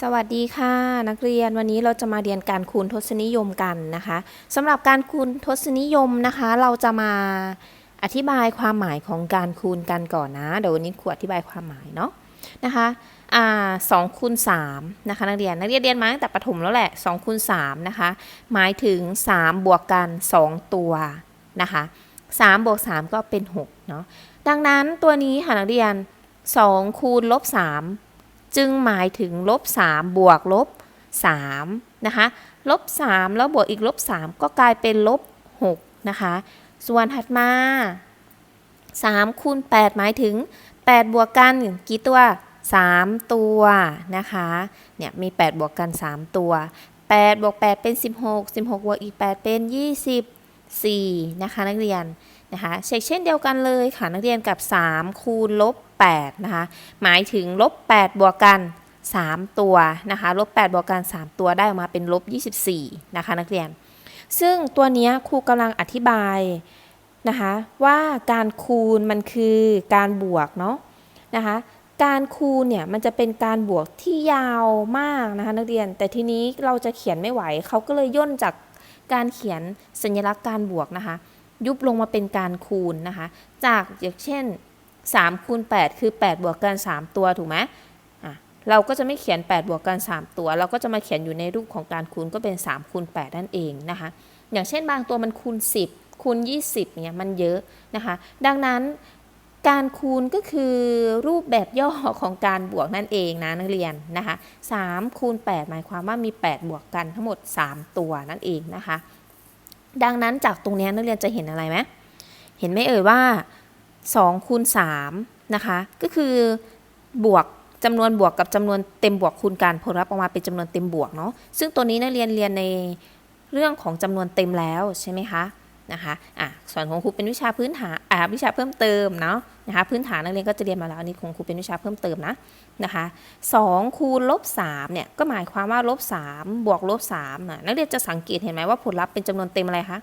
สวัสดีค่ะ นักเรียนวันนี้เราจะมาเรียนการคูณทศนิยมกันนะคะสำหรับการคูณทศนิยมนะคะ เราจะมาอธิบายความหมายของการคูณกันก่อนนะเดี๋ยววันนี้ครูอธิบายความหมายเนาะนะคะอ่าสองคูณสามนะคะนักเรียนนักเรียนเรียนมาตั้งแต่ประถมแล้วแหละ2คูณ3นะคะหมายถึง3บวกกัน2ตัวนะคะ3บวก3ก็เป็น6เนาะดังนั้นตัวนี้ค่ะนักเรียน2คูณลบ3 จึงหมายถึงลบ3บวกลบ3นะคะลบ3แล้วบวกอีกลบ3ก็กลายเป็นลบ6นะคะ ส่วนถัดมา3คูณ8หมายถึง 8 บวกกันกี่ตัว 3 ตัวนะคะเนี่ยมี 8 บวกกัน 3 ตัว8บวก8เป็น 16 16บวกอีก 8 เป็น 24นะคะนักเรียนนะคะเช็คเช่นเดียวกันเลยค่ะนักเรียนกับ 3 คูณลบ8นะคะหมายถึงลบ8บวกกัน 3 ตัวนะคะลบ8บวกกัน 3 ตัวได้ออกมาเป็นลบ24นะคะนักเรียน ซึ่งตัวนี้ครูกำลังอธิบายนะคะว่าการคูณมันคือการบวกเนาะนะคะการคูณเนี่ยมันจะเป็นการบวกที่ยาวมากนะคะนักเรียน แต่ทีนี้เราจะเขียนไม่ไหวเขาก็เลยย่นจาก การเขียนสัญลักษณ์การบวกนะคะ ยุบลงมาเป็นการคูณนะคะ จากอย่างเช่น3คูณ8คือ 8 บวกกัน 3 ตัวถูกไหมอะเราก็จะไม่เขียน 8 บวกกัน 3 ตัว เราก็จะมาเขียนอยู่ในรูปของการคูณก็เป็น3คูณ8นั่นเองนะคะ อย่างเช่นบางตัวมันคูณ 10คูณ20เนี่ยมันเยอะนะคะ ดังนั้น การคูณก็คือรูปแบบย่อของการบวกนั่นเองนะนักเรียนนะคะ3คูณ8หมายความว่ามี 8 บวกกันทั้งหมด 3 ตัวนั่นเองนะคะ ดังนั้นจากตรงนี้นักเรียนจะเห็นอะไรไหมเห็นไหมเอ่ยว่า2คูณ3นะคะก็คือบวกจำนวนบวกกับจำนวนเต็มบวกคูณกันผลลัพธ์ออกมาเป็นจำนวนเต็มบวกเนาะซึ่งตัวนี้นักเรียนเรียนในเรื่องของจำนวนเต็มแล้วใช่ไหมคะ นะคะอะส่วนของครูเป็นวิชาพื้นฐานอ่าวิชาเพิ่มเติมเนาะนะคะพื้นฐานนักเรียนก็จะเรียนมาแล้วนนี้ของครูเป็นวิชาเพิ่มเติมนะนะคะ2คูณลบ3เนี่ยก็หมายความว่าลบ3บวกลบ3นะนักเรียนจะสังเกตเห็นไหมว่าผลลัพธ์เป็นจำนวนเต็มอะไรคะ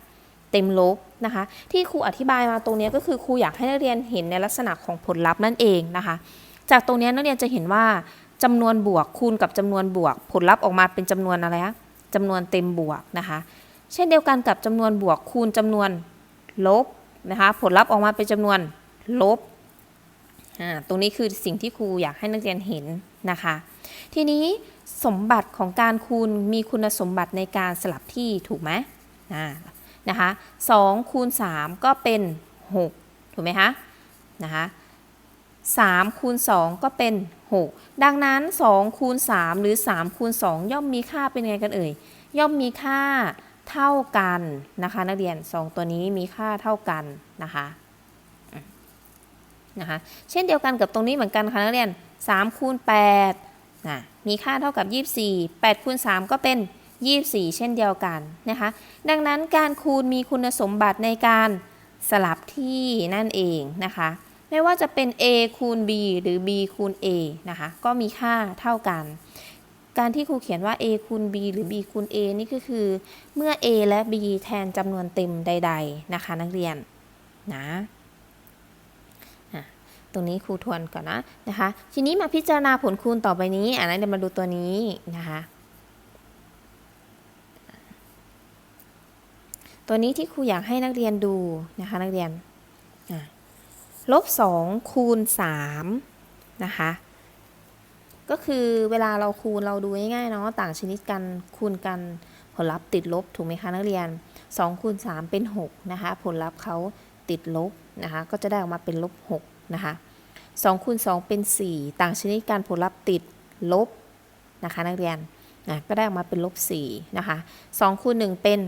เต็มลบนะคะที่ครูอธิบายมาตรงนี้ก็คือครูอยากให้นักเรียนเห็นในลักษณะของผลลัพธ์นั่นเองนะคะจากตรงนี้นักเรียนจะเห็นว่าจำนวนบวกคูณกับจำนวนบวก ผลลัพธ์ออกมาเป็นจำนวนอะไรคะจำนวนเต็มบวกนะคะ เช่นเดียวกันกับจำนวนบวกคูณจำนวนลบนะคะผลลัพธ์ออกมาเป็นจำนวนลบตรงนี้คือสิ่งที่ครูอยากให้นักเรียนเห็นนะคะ ทีนี้สมบัติของการคูณมีคุณสมบัติในการสลับที่ถูกไหมอ่านะคะ2คูณ 3 ก็เป็น 6 ถูกไหมคะนะคะ3คูณ 2 ก็เป็น 6 ดังนั้น 2 คูณ 3 หรือ 3 คูณ 2 ย่อมมีค่าเป็นไงกันเอ่ย ย่อมมีค่า เท่ากันนะคะ นักเรียน 2 ตัวนี้มีค่าเท่ากันนะคะนะคะเช่นเดียวกันกับตรงนี้เหมือนกันค่ะนักเรียน3คูณ8นะมีค่าเท่ากับ 24 8คูณ3ก็เป็น 24 เช่นเดียวกันนะคะดังนั้นการคูณมีคุณสมบัติในการสลับที่นั่นเองนะคะไม่ว่าจะเป็น a คูณ b หรือ b คูณ a นะคะก็มีค่าเท่ากัน การที่ครูเขียนว่า a คูณ b หรือ b คูณ a นี่ก็คือ เมื่อ a และ b แทนจำนวนเต็มใด ๆ นะคะ นักเรียนนะตรงนี้ครูทวนก่อนนะนะคะ ทีนี้มาพิจารณาผลคูณต่อไปนี้อ่านันเดี๋ยวมาดูตัวนี้นะคะตัวนี้ที่ครูอยากให้นักเรียนดูนะคะนักเรียนลบ2คูณ3นะคะ ก็คือเวลาเราคูณเราดูง่ายๆเนาะต่างชนิดกันคูณกันผลลัพธ์ติดลบถูกไหมคะนักเรียน2คูณ3เป็น6นะคะผลลัพธ์เขาติดลบนะคะก็จะได้ออกมาเป็นลบ6นะคะ2คูณ2เป็น 4 ต่างชนิดกันผลลัพธ์ติดลบนะคะนักเรียนนะก็ได้ออกมาเป็นลบ4นะคะ2คูณ1เป็น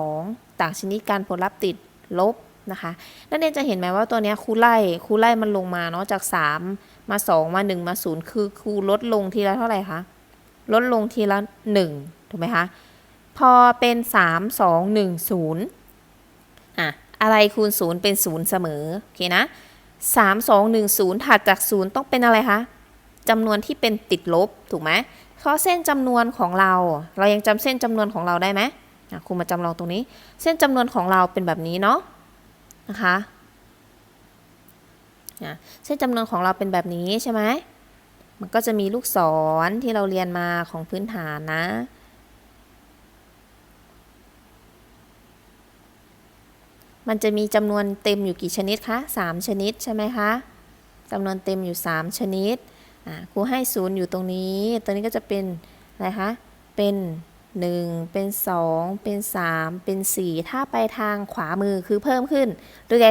2 ต่างชนิดกันผลลัพธ์ติดลบ นะคะ นักเรียนจะเห็นไหมว่าตัวนี้ครูไล่ครูไล่มันลงมาเนาะจาก 3 มา 2 มา 1 มา 0 คือครูลดลงทีละเท่าไหร่คะลดลงทีละ 1 ถูกไหมคะ พอเป็น 3 2 1 0อะอะไรคูณ 0 เป็น 0 เสมอ โอเคนะ 3 2 1 0 ถัดจาก 0 ต้องเป็นอะไรคะจำนวนที่เป็นติดลบ ถูกไหมข้อเส้นจำนวนของเรา เรายังจำเส้นจำนวนของเราได้ไหมครูมาจำลองตรงนี้ เส้นจำนวนของเราเป็นแบบนี้เนาะ นะคะเส้นจำนวนของเราเป็นแบบนี้ใช่ไหมมันก็จะมีลูกศรที่เราเรียนมาของพื้นฐานนะมันจะมีจำนวนเต็มอยู่กี่ชนิดคะ 3 ชนิดใช่ไหมคะจำนวนเต็มอยู่ 3 ชนิดครูให้ศูนย์อยู่ตรงนี้ ตัวนี้ก็จะเป็นอะไรคะ เป็น 1 เป็น 2 เป็น 3 เป็น 4 ถ้าไปทางขวามือคือเพิ่มขึ้น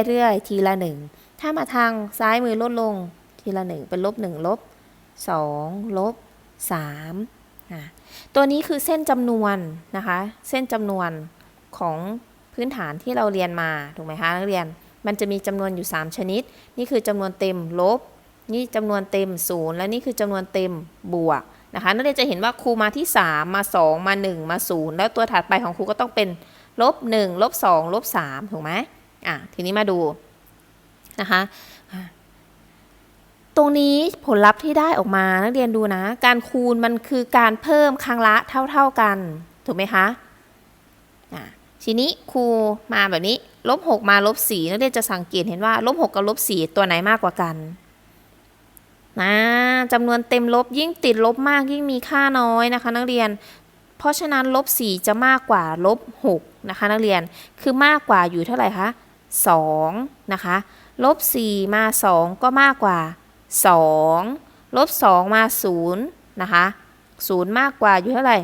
เรื่อยๆ ทีละ 1 ถ้ามาทางซ้ายมือลดลงทีละ 1 เป็นลบ 1 ลบ 2 ลบ 3 ตัวนี้คือเส้นจำนวนนะคะ เส้นจำนวนของพื้นฐานที่เราเรียนมา ถูกไหมคะนักเรียน มันจะมีจำนวนอยู่ 3 ชนิด นี่คือจำนวนเต็มลบ นี่จำนวนเต็มศูนย์และนี่คือจำนวนเต็มบวก นะคะนักเรียนจะเห็นว่าครูมาที่ 3 มา 2 มา 1 มา 0 แล้วตัวถัดไปของครูก็ต้องเป็นลบ1ลบ2ลบ3ถูกไหมอะทีนี้มาดูนะคะตรงนี้ผลลัพธ์ที่ได้ออกมานักเรียนดูนะ การคูณมันคือการเพิ่มครั้งละเท่า ๆกัน ถูกไหมคะอะทีนี้ครูมาแบบนี้ลบ6มาลบ4นักเรียนจะสังเกตเห็นว่าลบ6กับลบ4ตัวไหนมากกว่ากัน นะจำนวนเต็มลบยิ่งติดลบมากยิ่งมีค่าน้อยนะคะ นักเรียน เพราะฉะนั้นลบ4จะมากกว่าลบ6นะคะ นักเรียนคือมากกว่าอยู่เท่าไหร่คะ2นะคะลบ4มา 2 ก็มากกว่า 2 ลบ 2 มา0นะคะ0มากกว่าอยู่เท่าไหร่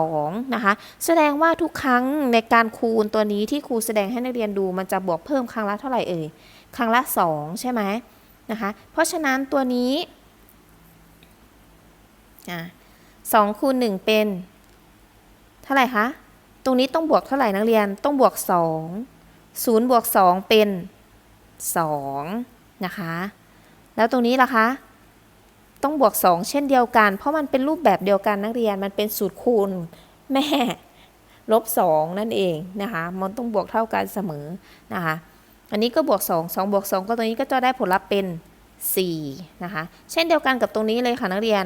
2นะคะ แสดงว่าทุกครั้งในการคูณตัวนี้ที่ครูแสดงให้นักเรียนดูมันจะบวกเพิ่มครั้งละเท่าไหร่เอ่ย ครั้งละ 2 ใช่ไหม นะคะ เพราะฉะนั้นตัวนี้สองคูณหนึ่งเป็น เท่าไหร่คะ ตรงนี้ต้องบวกเท่าไหร่นักเรียน ต้องบวก2 0บวก2เป็น2นะคะ แล้วตรงนี้ล่ะคะ ต้องบวก2เช่นเดียวกัน เพราะมันเป็นรูปแบบเดียวกันนักเรียน มันเป็นสูตรคูณแม่ลบ2นั่นเองนะคะ มันต้องบวกเท่ากันเสมอนะคะ อันนี้ก็บวก 2 2บวก2ก็ตรงนี้ก็จะได้ผลลัพธ์เป็น 4 นะคะ เช่นเดียวกันกับตรงนี้เลยค่ะนักเรียน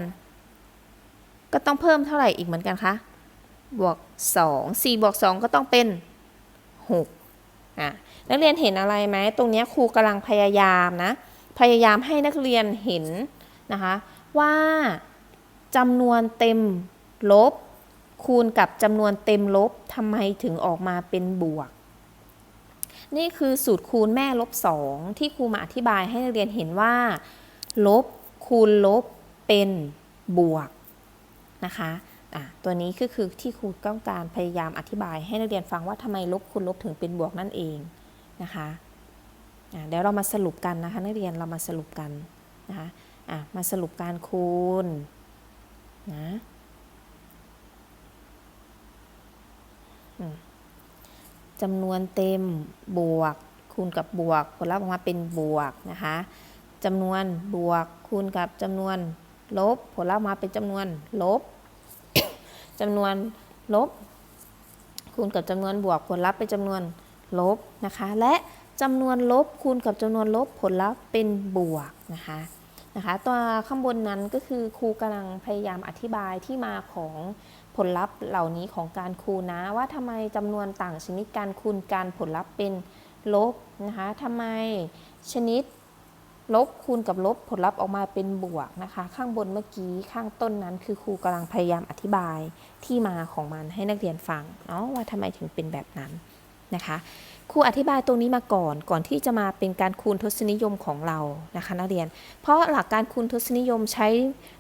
ก็ต้องเพิ่มเท่าไหร่อีกเหมือนกันคะบวก 2 4บวก2ก็ต้องเป็น 6 อะ นักเรียนเห็นอะไรไหม ตรงนี้ครูกำลังพยายามนะ พยายามให้นักเรียนเห็นนะคะ ว่าจำนวนเต็มลบ คูณกับจำนวนเต็มลบทำไมถึงออกมาเป็นบวก นี่คือสูตรคูณแม่ลบ2ที่ครูมาอธิบายให้นักเรียนเห็นว่า ลบคูณลบเป็นบวกนะคะตัวนี้ก็คือที่ครูต้องการพยายามอธิบายให้นักเรียนฟังว่าทำไมลบคูณลบถึงเป็นบวกนั่นเองนะคะะเดี๋ยวเรามาสรุปกันนะคะนักเรียนเรามาสรุปกันนะคะะมาสรุปการคูณนะ อืม จำนวนเต็มบวก คูณกับบวก ผลลัพธ์ออกมาเป็นบวกนะคะจำนวนบวก คูณกับจำนวน ลบ ผลลัพธ์ออกมาเป็นจำนวนลบจำนวนลบ คูณกับจำนวนบวก ผลลัพธ์เป็นจำนวนลบนะคะ และจำนวนลบคูณกับจำนวนลบผลลัพธ์เป็นบวกนะคะนะคะ ตัวข้างบนนั้นก็คือครูกำลังพยายามอธิบายที่มาของ ผลลัพธ์เหล่านี้ของการคูณนะ ว่าทำไมจำนวนต่างชนิดการคูณการผลลัพธ์เป็นลบนะคะทำไมชนิดลบคูณกับลบผลลัพธ์ออกมาเป็นบวกนะคะ ข้างบนเมื่อกี้ข้างต้นนั้นคือครูกำลังพยายามอธิบายที่มาของมันให้นักเรียนฟังเนาะว่าทำไมถึงเป็นแบบนั้นนะคะ ครูอธิบายตรงนี้มาก่อน ก่อนที่จะมาเป็นการคูณทศนิยมของเรานะคะนักเรียน เพราะหลักการคูณทศนิยมใช้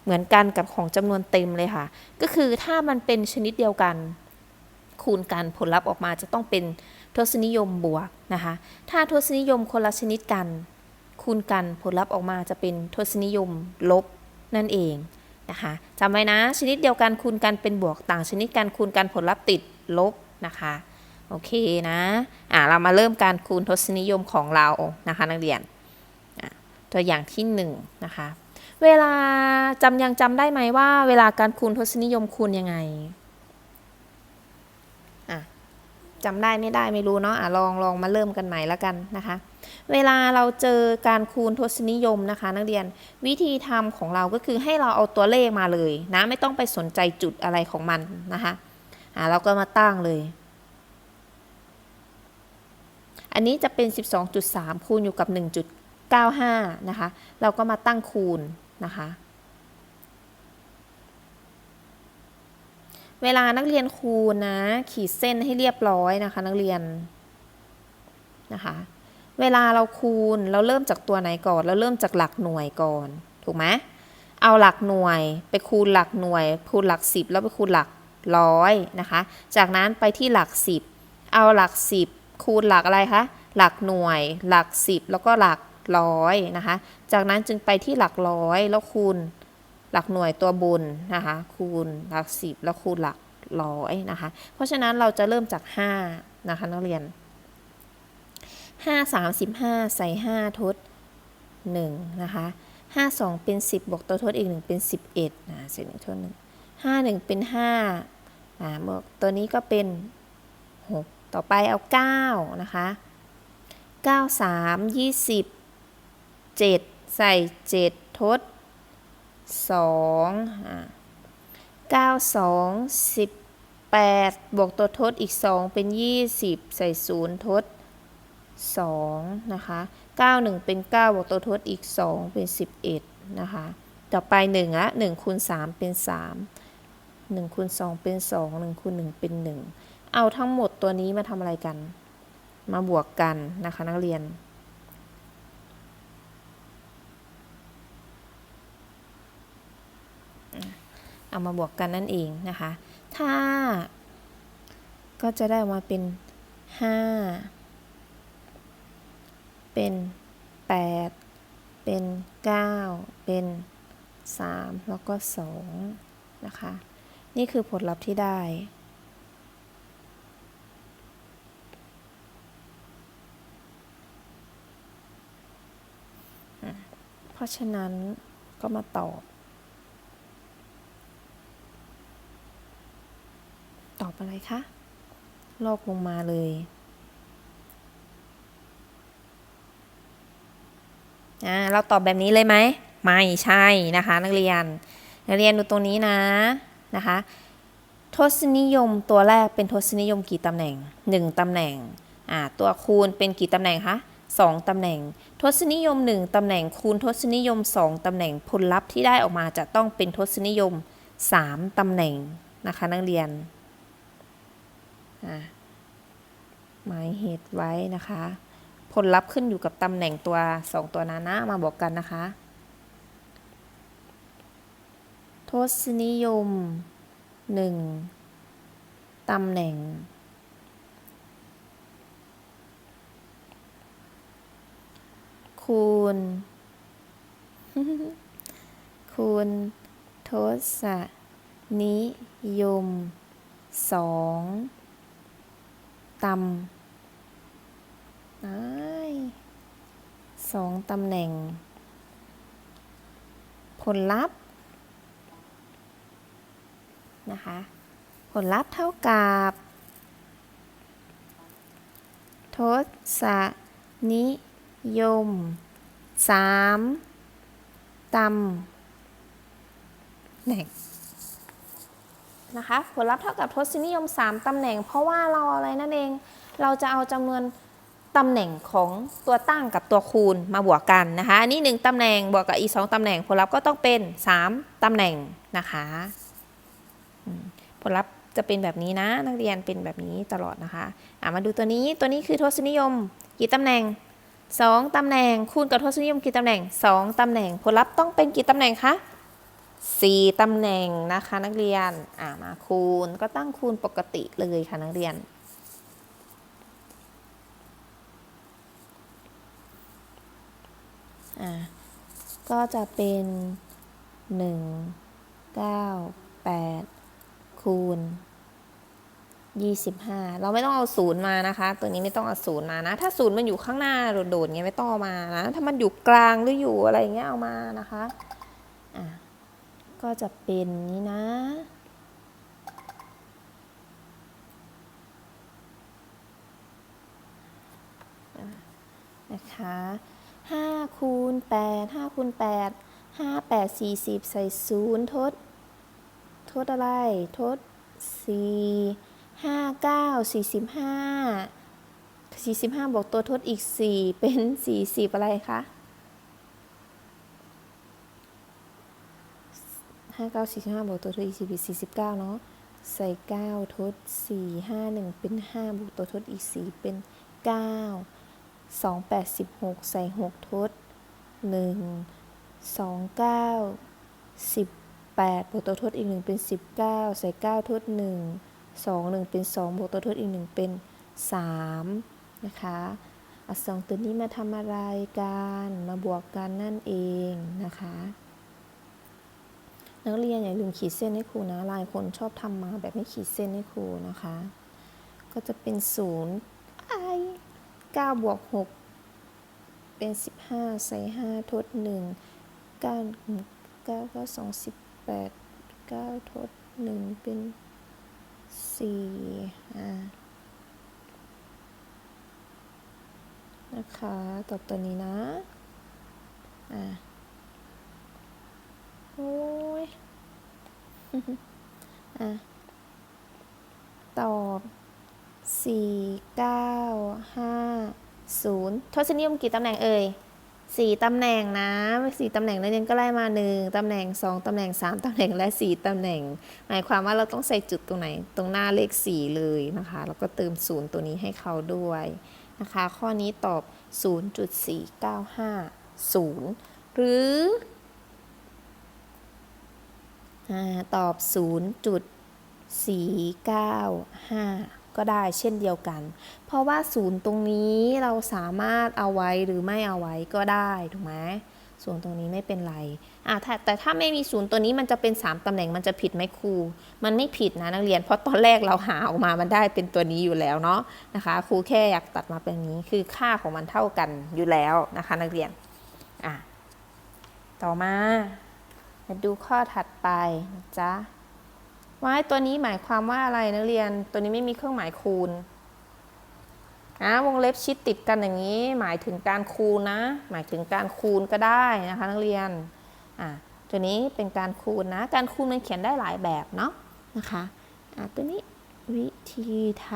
เหมือนกันกับของจำนวนเต็มเลยค่ะ ก็คือถ้ามันเป็นชนิดเดียวกัน คูณกันผลลัพธ์ออกมาจะต้องเป็นทศนิยมบวกนะคะ ถ้าทศนิยมคนละชนิดกัน คูณกันผลลัพธ์ออกมาจะเป็นทศนิยมลบนั่นเองนะคะจำไว้นะชนิดเดียวกันคูณกันเป็นบวกต่างชนิดกันคูณกันผลลัพธ์ติดลบนะคะ โอเคนะอ่าเรามาเริ่มการคูณทศนิยมของเรานะคะ นักเรียนตัวอย่างที่1นนะคะ เวลาจำยังจำได้ไหมว่า เวลาการคูณทศนิยมคูณยังไงจำได้ไม่ได้ไม่รู้เนาะอะลองลองมาเริ่มกันใหม่แล้วกันนะคะ เวลาเราเจอการคูณทศนิยมนะคะ นักเรียนวิธีทำของเราก็คือให้เราเอาตัวเลขมาเลยนะไม่ต้องไปสนใจจุดอะไรของมันนะคะอะเราก็มาตั้งเลย อันนี้จะเป็น 12.3 คูณอยู่กับ 1.95 นะคะ เราก็มาตั้งคูณนะคะ เวลานักเรียนคูณนะ ขีดเส้นให้เรียบร้อยนะคะ นักเรียนนะคะ เวลาเราคูณเราเริ่มจากตัวไหนก่อน เราเริ่มจากหลักหน่วยก่อน ถูกไหมเอาหลักหน่วย ไปคูณหลักหน่วย คูณหลัก 10 แล้วไปคูณหลักร้อยนะคะ จากนั้นไปที่หลัก 10 เอาหลัก 10 คูณหลักอะไรคะหลักหน่วย หลักสิบแล้วก็หลักร้อยนะคะ จากนั้นจึงไปที่หลักร้อยแล้วคูณหลักหน่วยตัวบนนะคะ คูณหลักสิบแล้วคูณหลักร้อยนะคะ เพราะฉะนั้นเราจะเริ่มจาก 5 นะคะนักเรียน 5 35 ใส่ 5 ทด 1 นะคะ 5 2 เป็น 10 บวกตัวทดอีก 1 เป็น 11นะเศษ1ทด1 5 1 เป็น5อ่าบวกตัวนี้ก็เป็น 6 ต่อไปเอา 9 นะคะ 9 3 20 7 ใส่ 7 ทด 2 9 2 18 บวกตัวทดอีก 2 เป็น 20 ใส่ 0 ทด 2 นะคะ 91 เป็น 9 บวกตัวทดอีก 2 เป็น 11 นะคะ ต่อไป1อะ1คูณ3เป็น 3 1คูณ2เป็น 2 1คูณ1เป็น 1 เอาทั้งหมดตัวนี้มาทำอะไรกัน มาบวกกันนะคะนักเรียน เอามาบวกกันนั่นเองนะคะ ถ้า ก็จะได้มาเป็น 5 เป็น 8 เป็น 9 เป็น 3 แล้วก็ 2 นะคะ นี่คือผลลัพธ์ที่ได้ เพราะฉะนั้นก็มาตอบ ตอบอะไรคะ ลอกลงมาเลยอ่าเราตอบแบบนี้เลยไหม ไม่ใช่นะคะ นักเรียน นักเรียนดูตรงนี้นะนะคะ ทศนิยมตัวแรกเป็นทศนิยมกี่ตำแหน่ง 1ตำแหน่งอ่าตัวคูณเป็นกี่ตำแหน่งคะ 2 ตำแหน่ง ทศนิยม 1 ตำแหน่งคูณทศนิยม 2 ตำแหน่งผลลัพธ์ที่ได้ออกมาจะต้องเป็นทศนิยม 3 ตำแหน่งนะคะนักเรียนหมายเหตุไว้นะคะ ผลลัพธ์ขึ้นอยู่กับตำแหน่งตัว 2 ตัวนั้นนะมาบอกกันนะคะ ทศนิยม 1 ตำแหน่ง คูณ คูณ ทศนิยมสองตำสองตำแหน่ง ผลลัพธ์นะคะ ผลลัพธ์เท่ากับ ทศนิ ยมสามตำแหน่งนะคะผลลัพธ์เท่ากับทศนิยม 3 ตำแหน่ง เพราะว่าเราอะไรนั่นเอง เราจะเอาจำนวนตำแหน่งของตัวตั้งกับตัวคูณมาบวกกันนะคะอันนี้1ตำแหน่งบวกกับอีก2ตำแหน่ง ผลลัพธ์ก็ต้องเป็น 3 ตำแหน่งนะคะผลลัพธ์จะเป็นแบบนี้นะ นักเรียนเป็นแบบนี้ตลอดนะคะะมาดูตัวนี้ตัวนี้คือทศนิยมกี่ตำแหน่ง 2 ตำแหน่งคูณกับทศนิยมกี่ตำแหน่ง 2 ตำแหน่งผลลัพธ์ต้องเป็นกี่ตำแหน่งคะสี่ตำแหน่งนะคะนักเรียนอ่ามาคูณก็ตั้งคูณปกติเลยค่ะนักเรียน อ่าก็จะเป็น 1 9 8 คูณ 25 เราไม่ต้องเอาศูนย์มานะคะ ตัวนี้ไม่ต้องเอาศูนย์มานะ ถ้าศูนย์มันอยู่ข้างหน้าโดดๆเงี้ยไม่ต้องเอามานะ ถ้ามันอยู่กลางหรืออยู่อะไรเงี้ยเอามานะคะอ่าก็จะเป็นนี้นะ นะคะ5คูณ8 5คูณ8 5 8 40 ใส่ 0 ทด ทดอะไร ทด 4 5 9 45 45 บวกตัวทดอีก 4 เป็น 40 อะไรคะห้าเก้าสี่สิบวกตัวทดอีกสี่สี่สิบเก้าเนาะ ใส่ 9 ทด 4 5 1 เป็น 5 บวกตัวทดอีก 4 เป็น 9 2 8 16 ใส่ 6 ทด 1 2 9 18 บวกตัวทดอีก 1 เป็น 19 ใส่ 9 ทด 1 2 1 เป็น 2 บวกตัวทดอีก 1 เป็น 3 นะคะเอาสองตัวนี้มาทำอะไรกัน มาบวกกันนั่นเองนะคะ นักเรียนอย่าลืมขีดเส้นให้ครูนะหลายคนชอบทำมาแบบไม่ขีดเส้นให้ครูนะคะ ก็จะเป็นศูนย์ไอเก้าบวกหกเป็นสิบห้าใส่ห้าทดหนึ่งเก้าเก้าก็สองสิบแปดเก้าทดหนึ่งเป็น สี่อ่านะคะตอบตัวนี้นะ อ่าโอ้ยอะตอบ4 9 5 0ทศนิยมกี่ตำแหน่งเอ่ย 4ตำแหน่งนะ4ตำแหน่งแล้วยังก็ไล่มา1ตำแหน่ง2ตำแหน่ง3ตำแหน่งและ4ตำแหน่ง หมายความว่าเราต้องใส่จุดตรงไหน ตรงหน้าเลข4เลยนะคะ แล้วก็เติม0ตัวนี้ให้เขาด้วยนะคะ ข้อนี้ตอบ 0.4950 หรืออ่าตอบ 0.495 ก็ได้เช่นเดียวกัน เพราะว่าศูนย์ตรงนี้เราสามารถเอาไว้หรือไม่เอาไว้ก็ได้ถูกไหมศูนย์ตรงนี้ไม่เป็นไรอ่าถ้าแต่ถ้าไม่มีศูนย์ตัวนี้มันจะเป็น 3ตำแหน่งมันจะผิดไหมครู มันไม่ผิดนะนักเรียน เพราะตอนแรกเราหาออกมามันได้เป็นตัวนี้อยู่แล้วเนาะนะคะครูแค่อยากตัดมาเป็นนี้คือค่าของมันเท่ากันอยู่แล้วนะคะนักเรียนอะต่อมามาดูข้อถัดไปนะจ๊ะ ว่าตัวนี้หมายความว่าอะไรนักเรียน ตัวนี้ไม่มีเครื่องหมายคูณนะวงเล็บชิดติดกันอย่างนี้ หมายถึงการคูณนะ หมายถึงการคูณก็ได้นะคะนักเรียนอะตัวนี้เป็นการคูณนะ การคูณมันเขียนได้หลายแบบเนาะนะคะอะตัวนี้วิธีท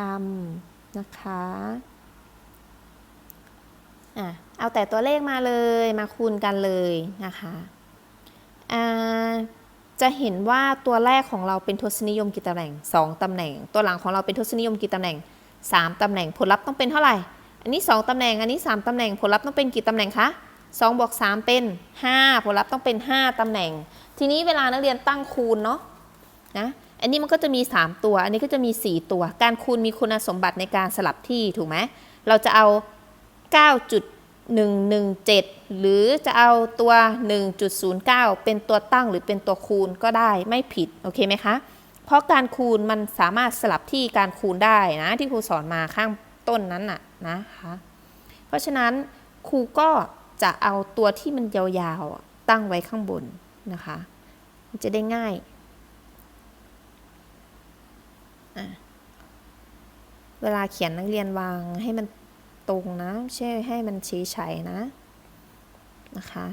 ำนะคะอะเอาแต่ตัวเลขมาเลยมาคูณกันเลยนะคะอ่า จะเห็นว่าตัวแรกของเราเป็นทศนิยมกี่ตำแหน่ง 2 ตำแหน่ง ตัวหลังของเราเป็นทศนิยมกี่ตำแหน่ง 3 ตำแหน่ง ผลลัพธ์ต้องเป็นเท่าไหร่ อันนี้ 2 ตำแหน่ง อันนี้ 3 ตำแหน่ง ผลลัพธ์ต้องเป็นกี่ตำแหน่งคะ2บวก3เป็น 5 ผลลัพธ์ต้องเป็น 5 ตำแหน่ง ทีนี้เวลานักเรียนตั้งคูณเนาะนะอันนี้มันก็จะมี 3 ตัว อันนี้ก็จะมี 4 ตัว การคูณมีคุณสมบัติในการสลับที่ถูกไหมเราจะเอา 117 หรือจะเอาตัว 1.09 เป็นตัวตั้งหรือเป็นตัวคูณก็ได้ไม่ผิด โอเคไหมคะ เพราะการคูณมันสามารถสลับที่การคูณได้นะ ที่ครูสอนมาข้างต้นนั้นน่ะนะคะเพราะฉะนั้นครูก็จะเอาตัวที่มันยาวๆ ตั้งไว้ข้างบนนะคะ มันจะได้ง่ายเวลาเขียนนักเรียนวางให้มัน ตรงนะไม่ใช่ให้มันชี้ชัยนะนะคะ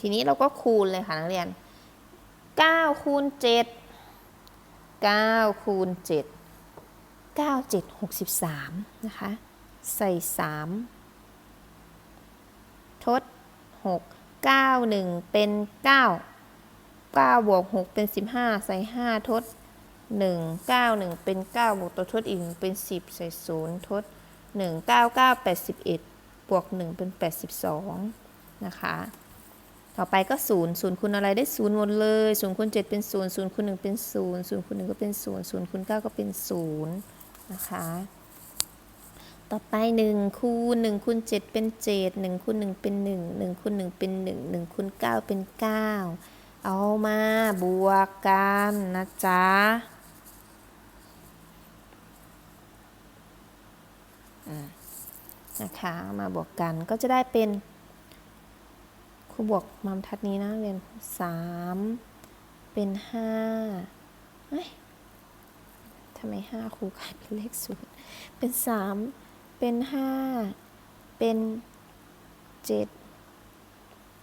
ทีนี้เราก็คูณเลยค่ะนักเรียน 9 คูณ 7 9 คูณ 7 9 7 63 นะคะ ใส่ 3 ทด 6 9 1 เป็น 9 9บวก6เป็น 15 ใส่ 5 ทด 1 9 1 เป็น 9 บวกตัวทดอีก 1 เป็น 10 ใส่ 0 ทด 1 9 9 81 บวก 1 เป็น 82 นะคะ ต่อไปก็ 0 0คูณอะไรได้ 0 หมดเลย 0คูณ7เป็น 0 0คูณ1เป็น 0 0คูณ1ก็เป็น 0 0คูณ9 ก็เป็น 0 นะคะ ต่อไป 1 คูณ1คูณ7เป็น 7 1คูณ1เป็น 1 1คูณ1เป็น 1 1คูณ9เป็น 9เอามาบวกกันนะจ๊ะอืม นะคะมาบวกกันก็จะได้เป็นครูบวกมามทัดนี้นะเรียนสามเป็นห้าเอ้ยทำไมห้าครูกลายเป็นเลขศูนย์เป็นสามเป็นห้าเป็นเจ็ด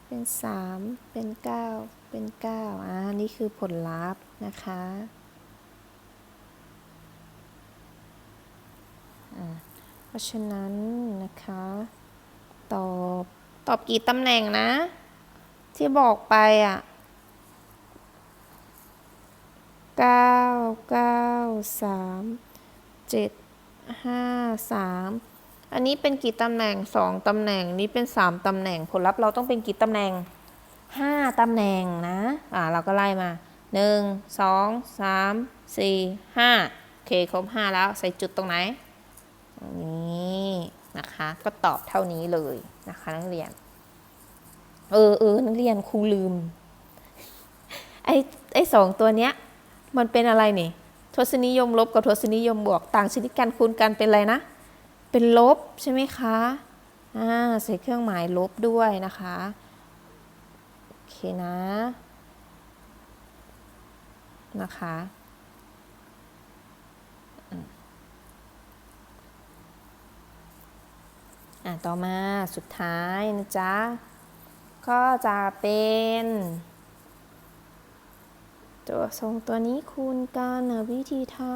เป็นสามเป็นเก้าเป็นเก้าอ่านี่คือผลลัพธ์นะคะอ่าเพ ราะฉะนั้นนะคะ ตอบ ตอบกี่ตำแหน่งนะ ที่บอกไปอะเก้าเก้าสามเจ็ดห้าสามอันนี้เป็นกี่ตำแหน่งสองตำแหน่ง นี้เป็นสามตำแหน่ง ผลลัพธ์เราต้องเป็นกี่ตำแหน่งห้าตำแหน่งนะ อ่า เราก็ไล่มาหนึ่งสองสามสี่ห้าโอเค ครบห้าแล้ว ใส่จุดตรงไหน นี้นะคะ ก็ตอบเท่านี้เลยนะคะนักเรียน เออเออนักเรียนครูลืม ไอไอสองตัวเนี้ย มันเป็นอะไรนี่ ทศนิยมลบกับทศนิยมบวกต่างชนิดกันคูณกันเป็นอะไรนะ เป็นลบใช่ไหมคะ อ่าใส่เครื่องหมายลบด้วยนะคะ โอเคนะ นะคะ อะต่อมาสุดท้ายนะจ๊ะ ก็จะเป็น ตัวทรงตัวนี้คูณกันวิธีทำ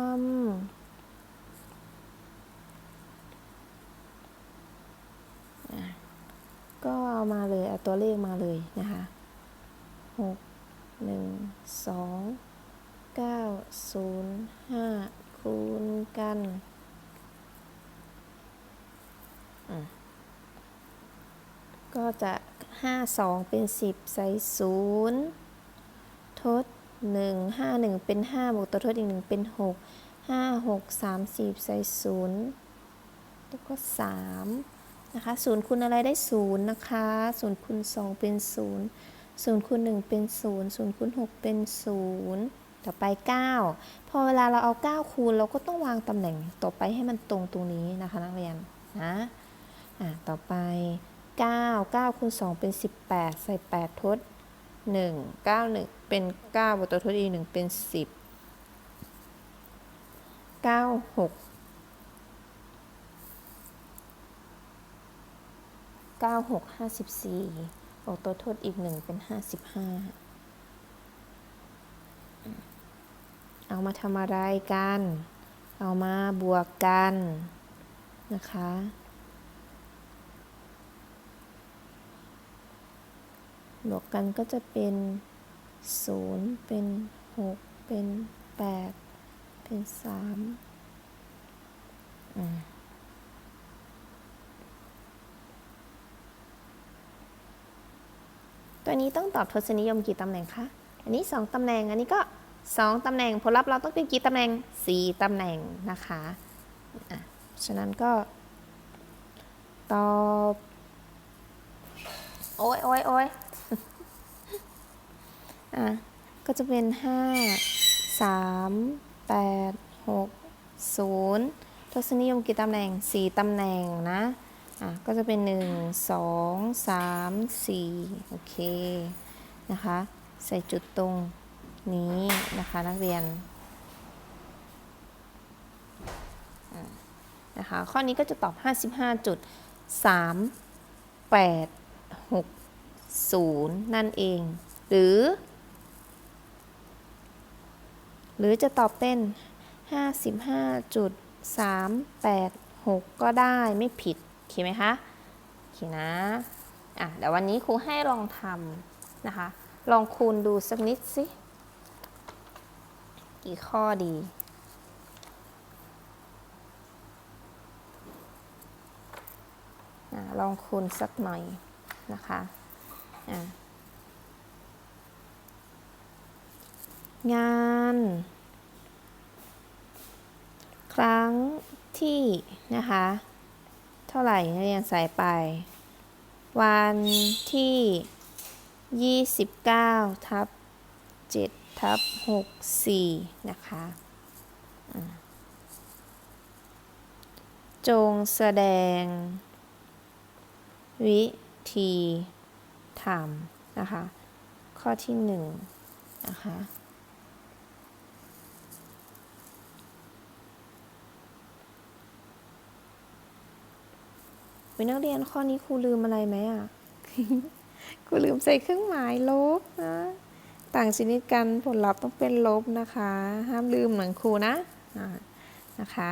ก็เอามาเลยเอาตัวเลขมาเลยนะคะหกหนึ่งสองเก้าศูนย์ห้าคูณกัน ก็จะ 5 2 เป็น 10 ใส่0ทด 1 5 1 เป็น 5 บวกตัวทดอีก 1 เป็น 6 5 6 3 10ใส่0แล้วก็ 3 นะคะ0คูณอะไรได้ 0 นะคะ0คูณ2 เป็น 0 0คูณ1เป็น 0 0คูณ6เป็น 0 ต่อไป 9 พอเวลาเราเอา 9 คูณเราก็ต้องวางตำแหน่งต่อไปให้มันตรงตรงนี้นะคะนักเรียนนะอะต่อไป 9 9คูณ2เป็น 18 ใส่ 8 ทด 1 9 1 เป็น 9บวกตัวทดอีก1เป็น 10 9 6 9 6 54บวกตัวทดอีก 1 เป็น 55 เอามาทำอะไรกัน เอามาบวกกันนะคะ บวกกันก็จะเป็น 0 เป็น 6 เป็น 8 เป็น3อืมตัวนี้ต้องตอบทศนิยมกี่ตำแหน่งคะ อันนี้ 2ตำแหน่ง อันนี้ก็ 2ตำแหน่ง ผลลัพธ์เราต้องเป็นกี่ตำแหน่ง 4ตำแหน่งนะคะะฉะนั้นก็ ตอบ โอ้ยโอ้ยโอ้ย อะ ก็จะเป็น 5 3 8 6 0 ทศนิยมกี่ตำแหน่ง 4 ตำแหน่งนะ อะ ก็จะเป็น 1 2 3 4 โอเค นะคะ ใส่จุดตรงนี้นะคะนักเรียนนะคะ ข้อนี้ก็จะตอบ 55.3 8 6 0 นั่นเอง หรือ หรือจะตอบเป็น 55.386 ก็ได้ไม่ผิดโอเคไหมคะโอเคนะอะเดี๋ยววันนี้ครูให้ลองทำนะคะ ลองคูณดูสักนิดสิกี่ข้อดีอะลองคูณสักหน่อยนะคะอะ งาน ครั้งที่นะคะ เท่าไหร่นักเรียนใส่ไป วันที่ 29 ทับ 7 ทับ 64 นะคะจงแสดง วิธีทำนะคะ ข้อที่1นะคะ วินักเรียนข้อนี้ครูลืมอะไรไหมอะครูลืมใส่เครื่องหมายลบนะต่างชนิดกันผลลัพธ์ต้องเป็นลบนะคะ ห้ามลืมหนังครูนะนะคะ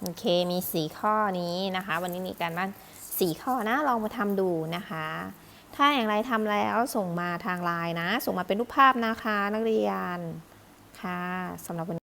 โอเคมีสีข้อนี้นะคะ วันนี้มีการบ้านสีข้อนะลองมาทำดูนะคะ ถ้าอย่างไรทำแล้วส่งมาทางไลน์นะ ส่งมาเป็นรูปภาพนะคะนักเรียนค่ะสำหรับวันนี้